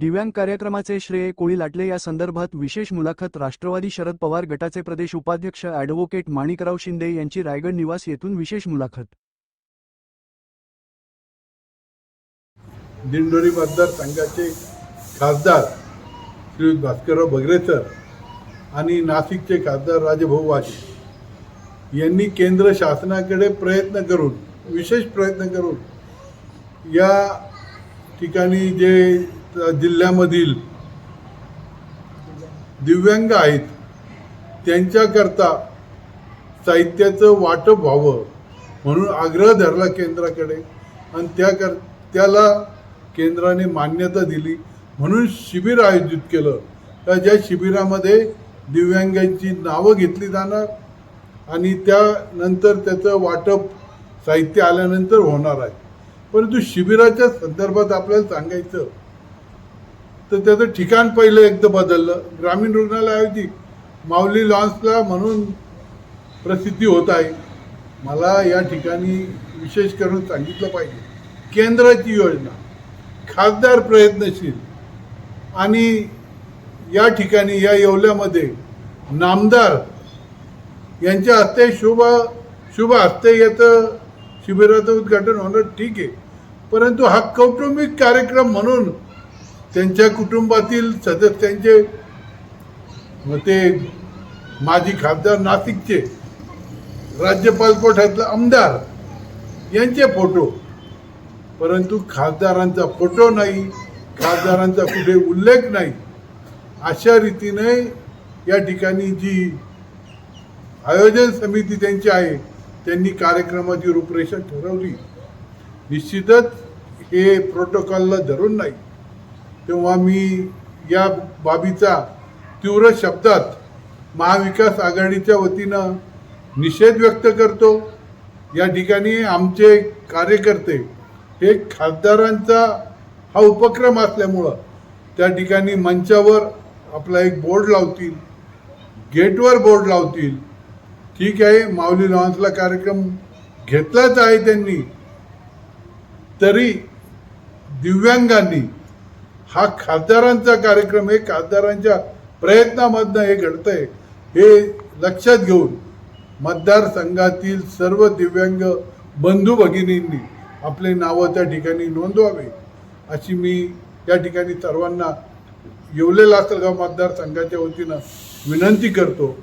दिव्यांग कार्यक्रमाचे श्रेय कोळी लाटले या संदर्भात विशेष मुलाखत राष्ट्रवादी शरद पवार गटाचे प्रदेश उपाध्यक्ष ॲडव्होकेट माणिकराव शिंदे यांची रायगड निवास येथून विशेष मुलाखत. दिंडोरी मतदारसंघाचे खासदार श्री भास्करराव बगरेकर आणि नाशिकचे खासदार राजभाऊ वाजे यांनी केंद्र शासनाकडे प्रयत्न करून विशेष प्रयत्न करून या ठिकाणी जे जिल्ह्यामधील दिव्यांग आहेत त्यांच्याकरता साहित्याचं वाटप व्हावं म्हणून आग्रह धरला केंद्राकडे आणि त्या कर त्याला केंद्राने मान्यता दिली म्हणून शिबिर आयोजित केलं. तर ज्या शिबिरामध्ये दिव्यांगांची नावं घेतली जाणार आणि त्यानंतर त्याचं वाटप साहित्य आल्यानंतर होणार आहे. परंतु शिबिराच्या संदर्भात आपल्याला सांगायचं तर त्याचं ठिकाण पहिलं एकदा बदललं. ग्रामीण रुग्णालयाऐवजी माऊली लॉन्सला म्हणून प्रसिद्धी होत आहे. मला या ठिकाणी विशेष करून सांगितलं पाहिजे. केंद्राची योजना खासदार प्रयत्नशील आणि या ठिकाणी या येवल्यामध्ये नामदार यांच्या हस्ते शुभ शुभ हस्ते याचं शिबिराचं उद्घाटन होणं ठीक आहे. परंतु हा कौटुंबिक कार्यक्रम म्हणून त्यांच्या कुटुंबातील सदस्यांचे मग ते माजी खासदार नाशिकचे राज्यपाल कोठ्यातलं आमदार यांचे फोटो. परंतु खासदारांचा फोटो नाही खासदारांचा कुठे उल्लेख नाही अशा रीतीने या ठिकाणी जी आयोजन समिती त्यांची आहे त्यांनी कार्यक्रमाची रूपरेषा ठरवली. निश्चितच हे प्रोटोकॉलला धरून नाही. तेव्हा मी या बाबीचा तीव्र शब्दात महाविकास आघाडीच्या वतीनं निषेध व्यक्त करतो. या ठिकाणी आमचे कार्यकर्ते हे खासदारांचा हा उपक्रम असल्यामुळं त्या ठिकाणी मंचावर आपला एक बोर्ड लावतील गेटवर बोर्ड लावतील. ठीक आहे माऊली लॉन्सला कार्यक्रम घेतलाच आहे त्यांनी. तरी दिव्यांगांनी हा खासदारांचा कार्यक्रम हे खासदारांच्या प्रयत्नामधनं हे घडतंय हे लक्षात घेऊन मतदारसंघातील सर्व दिव्यांग बंधू भगिनींनी आपले नावं त्या ठिकाणी नोंदवावे अशी मी या ठिकाणी सर्वांना येवलेला असलगाव मतदारसंघाच्या वतीनं विनंती करतो.